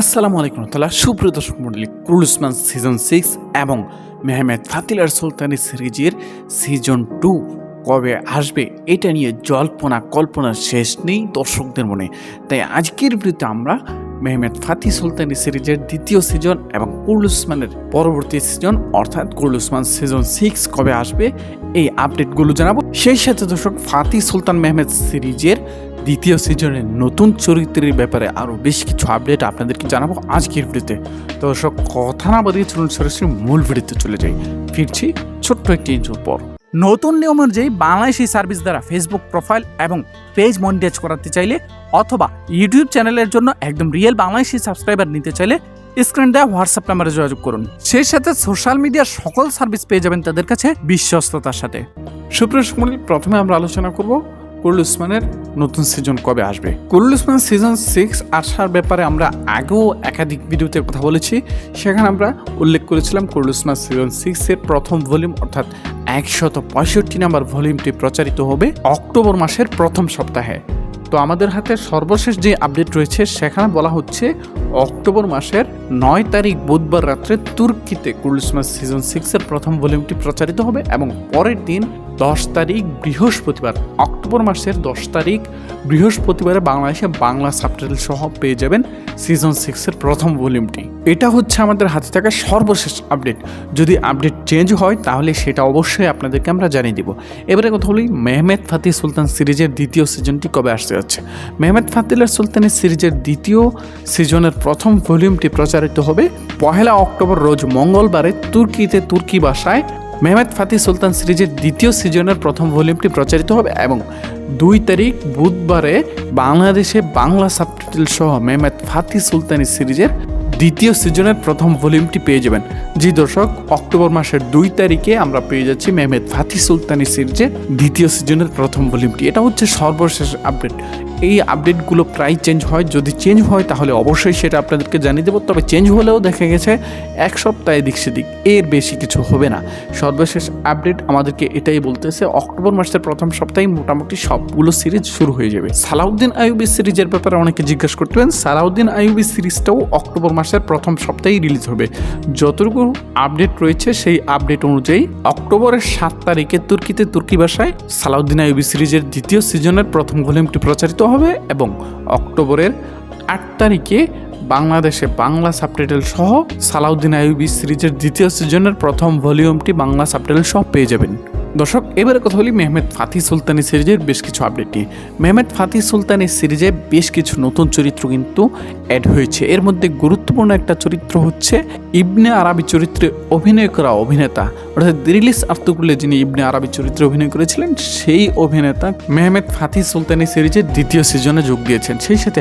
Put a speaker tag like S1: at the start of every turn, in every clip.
S1: আসসালামু আলাইকুম তালা সুপ্রিয় দর্শক মন্ডলী ক্রুল উসমান সিজন সিক্স এবং মেহমেদ ফাতিলার সুলতানি সিরিজের সিজন টু কবে আসবে, এটা নিয়ে জল্পনা, কল্পনার শেষ নেই দর্শকদের মনে। তাই আজকের ভিডিওতে আমরা মেহমেদ ফাতি সুলতানি সিরিজের দ্বিতীয় সিজন এবং কুরুল উসমানের পরবর্তী সিজন অর্থাৎ কুরুল উসমান সিজন সিক্স কবে আসবে, এই আপডেটগুলো জানাব। সেই সাথে দর্শক ফাতি সুলতান মেহমেদ সিরিজের দ্বিতীয় সিজনের নতুন চরিত্রের ব্যাপারে আরও বেশ কিছু আপডেট আপনাদেরকে জানাব আজকের ভিডিওতে তো সব কথা না বাদিয়ে চলুন সরাসরি মূল ভিডিওতে চলে যাই। ফিরছি ছোট্ট একটি ইঞ্চুর পর। নতুন নিয়ম অনুযায়ী বাংলাদেশি সার্ভিস দ্বারা ফেসবুক প্রোফাইল এবং পেজ মনিটাইজ করাতে চাইলে অথবা ইউটিউব চ্যানেলের জন্য একদম রিয়েল বাংলাদেশি সাবস্ক্রাইবার নিতে চাইলে স্ক্রিন দেওয়া হোয়াটসঅ্যাপ নাম্বারে যোগাযোগ করুন। সেই সাথে সোশ্যাল মিডিয়ার সকল সার্ভিস পেয়ে যাবেন তাদের কাছে বিশ্বস্ততার সাথে। সুপ্রিয় প্রথমে আমরা আলোচনা করব কুরুল উসমানের নতুন সিজন কবে আসবে? কুরুল উসমান সিজন সিক্স আসার ব্যাপারে আমরা আগেও একাধিক ভিডিওতে কথা বলেছি। সেখানে আমরা উল্লেখ করেছিলাম কুরুল উসমান সিজন সিক্সের প্রথম ভলিউম অর্থাৎ একশত পঁয়ষট্টি নাম্বার ভলিউমটি প্রচারিত হবে অক্টোবর মাসের প্রথম সপ্তাহে। তো আমাদের হাতে সর্বশেষ যে আপডেট রয়েছে, সেখানে বলা হচ্ছে অক্টোবর মাসের নয় তারিখ বুধবার রাত্রে তুর্কিতে কুরুলসমা সিজন সিক্সের প্রথম ভলিউমটি প্রচারিত হবে এবং পরের দিন দশ তারিখ বৃহস্পতিবার, অক্টোবর মাসের দশ তারিখ বৃহস্পতিবারে বাংলাদেশে বাংলা সাবটাইটেল সহ পেয়ে যাবেন সিজন সিক্সের প্রথম ভলিউমটি এটা হচ্ছে আমাদের হাতে থাকা সর্বশেষ আপডেট যদি আপডেট চেঞ্জ হয়, তাহলে সেটা অবশ্যই আপনাদেরকে আমরা জানিয়ে দিব। এবারে কথা বলি মেহমেদ ফাতি সুলতান সিরিজের দ্বিতীয় সিজনটি কবে আসতে যাচ্ছে। মেহমেদ ফাতিলার সুলতানের সিরিজের দ্বিতীয় সিজনের প্রথম ভলিউমটি প্রচারিত হবে পহেলা অক্টোবর, রোজ মঙ্গলবারে তুর্কিতে তুর্কি ভাষায় মেহমেদ ফাতি সুলতান সিরিজের দ্বিতীয় সিজনের প্রথম ভলিউমটি প্রচারিত হবে এবং দুই তারিখ বুধবারে বাংলাদেশে বাংলা সাবটাইটেল সহ মেহমেদ ফাতি সুলতানি সিরিজের দ্বিতীয় সিজনের প্রথম ভলিউমটি পেয়ে যাবেন। জি দর্শক, অক্টোবর মাসের দুই তারিখে আমরা পেয়ে যাচ্ছি মেহমেদ ফাতি সুলতানি সিরিজের দ্বিতীয় সিজনের প্রথম ভলিউমটি। এটা হচ্ছে সর্বশেষ আপডেট। এই আপডেটগুলো প্রায় চেঞ্জ হয়। যদি চেঞ্জ হয়, তাহলে অবশ্যই সেটা আপনাদেরকে জানিয়ে দেবো। তবে চেঞ্জ হলেও দেখা গেছে, এক সপ্তাহে দিক সেদিক এর বেশি কিছু হবে না। সর্বশেষ আপডেট আমাদেরকে এটাই বলতেছে, অক্টোবর মাসের প্রথম সপ্তাহে মোটামুটি সবগুলো সিরিজ শুরু হয়ে যাবে। সালাউদ্দিন আইউবি সিরিজের ব্যাপারে অনেকে জিজ্ঞাসা করতেন, সালাউদ্দিন আইউবি সিরিজটাও অক্টোবর মাসের প্রথম সপ্তাহেই রিলিজ হবে। যতটুকু আপডেট রয়েছে, সেই আপডেট অনুযায়ী অক্টোবরের সাত তারিখে তুর্কিতে তুর্কি ভাষায় সালাউদ্দিন আইউবি সিরিজের দ্বিতীয় সিজনের প্রথম ভলিউমটি প্রচারিত হবে এবং অক্টোবরের আট তারিখে বাংলাদেশে বাংলা সাবটাইটেল সহ সালাউদ্দিন আইউবি সিরিজের দ্বিতীয় সিজনের প্রথম ভলিউমটি বাংলা সাবটাইটেল সহ পেয়ে যাবেন। দর্শক, এবারে কথা বলি মেহমেদ ফাতি সুলতানি সিরিজের বেশ কিছু আপডেট নিয়ে। মেহমেদ ফাতি সুলতানি সিরিজে বেশ কিছু নতুন চরিত্র কিন্তু অ্যাড হয়েছে। এর মধ্যে গুরুত্বপূর্ণ একটা চরিত্র হচ্ছে ইবনে আরবি চরিত্রে অভিনয় করা অভিনেতা। অর্থাৎ রিলিজ আর্তুকুল্লে যিনি ইবনে আরবি চরিত্রে অভিনয় করেছিলেন, সেই অভিনেতা মেহমেদ ফাতি সুলতানি সিরিজের দ্বিতীয় সিজনে যোগ দিয়েছেন। সেই সাথে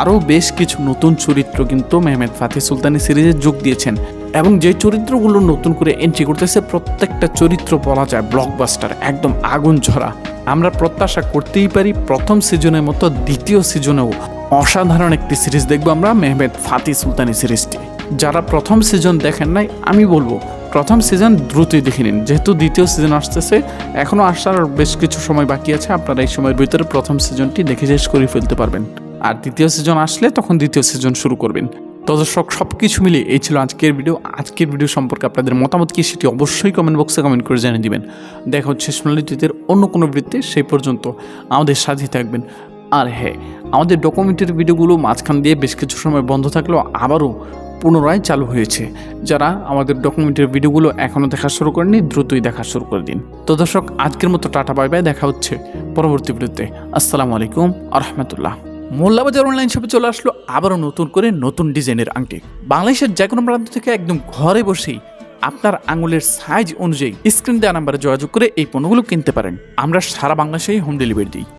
S1: আরও বেশ কিছু নতুন চরিত্র কিন্তু মেহমেদ ফাতি সুলতানি সিরিজে যোগ দিয়েছেন। এবং যে চরিত্রগুলো নতুন করে এন্ট্রি করতেছে, প্রত্যেকটা চরিত্র বলা যায় ব্লকবাস্টার একদম আগুন ঝরা। আমরা প্রত্যাশা করতেই পারি প্রথম সিজনের মতো দ্বিতীয় সিজনেও অসাধারণ একটি সিরিজ দেখব আমরা, মেহমেদ ফাতি সুলতানি সিরিজটি যারা প্রথম সিজন দেখেন নাই, আমি বলব, প্রথম সিজন দ্রুতই দেখে নিন। যেহেতু দ্বিতীয় সিজন আসতেছে এখনও আসার বেশ কিছু সময় বাকি আছে, আপনারা এই সময়ের ভিতরে প্রথম সিজনটি দেখে শেষ করে ফেলতে পারবেন। আর দ্বিতীয় সিজন আসলে তখন দ্বিতীয় সিজন শুরু করবেন। তো দর্শক সব কিছু মিলিয়ে এই ছিল আজকের ভিডিও। আজকের ভিডিও সম্পর্কে আপনাদের মতামত কি সেটি অবশ্যই কমেন্ট বক্সে কমেন্ট করে জানিয়ে দিবেন। দেখা হচ্ছে সোনালী তীতের অন্য কোনো বৃত্তে সেই পর্যন্ত আমাদের সাথে থাকবেন। আর হ্যাঁ আমাদের ডকুমেন্টারি ভিডিওগুলো মাঝখান দিয়ে বেশ কিছু সময় বন্ধ থাকলেও আবারও পুনরায় চালু হয়েছে। যারা আমাদের ডকুমেন্টারি ভিডিওগুলো এখনও দেখা শুরু করেনি দ্রুতই দেখা শুরু করে দিন। তো দর্শক, আজকের মতো টাটা, বাই বাই, দেখা হচ্ছে পরবর্তী ভিডিওতে। আসসালামু আলাইকুম, আরহামতুল্লাহ। মোল্লাবাজার অনলাইন শপে চলে আসলো আবারও নতুন করে নতুন ডিজাইনের আংটি। বাংলাদেশের যে কোনো প্রান্ত থেকে একদম ঘরে বসেই আপনার আঙুলের সাইজ অনুযায়ী স্ক্রিন দেওয়া নাম্বারে যোগাযোগ করে এই পণ্যগুলো কিনতে পারেন। আমরা সারা বাংলাদেশেই হোম ডেলিভারি দিই।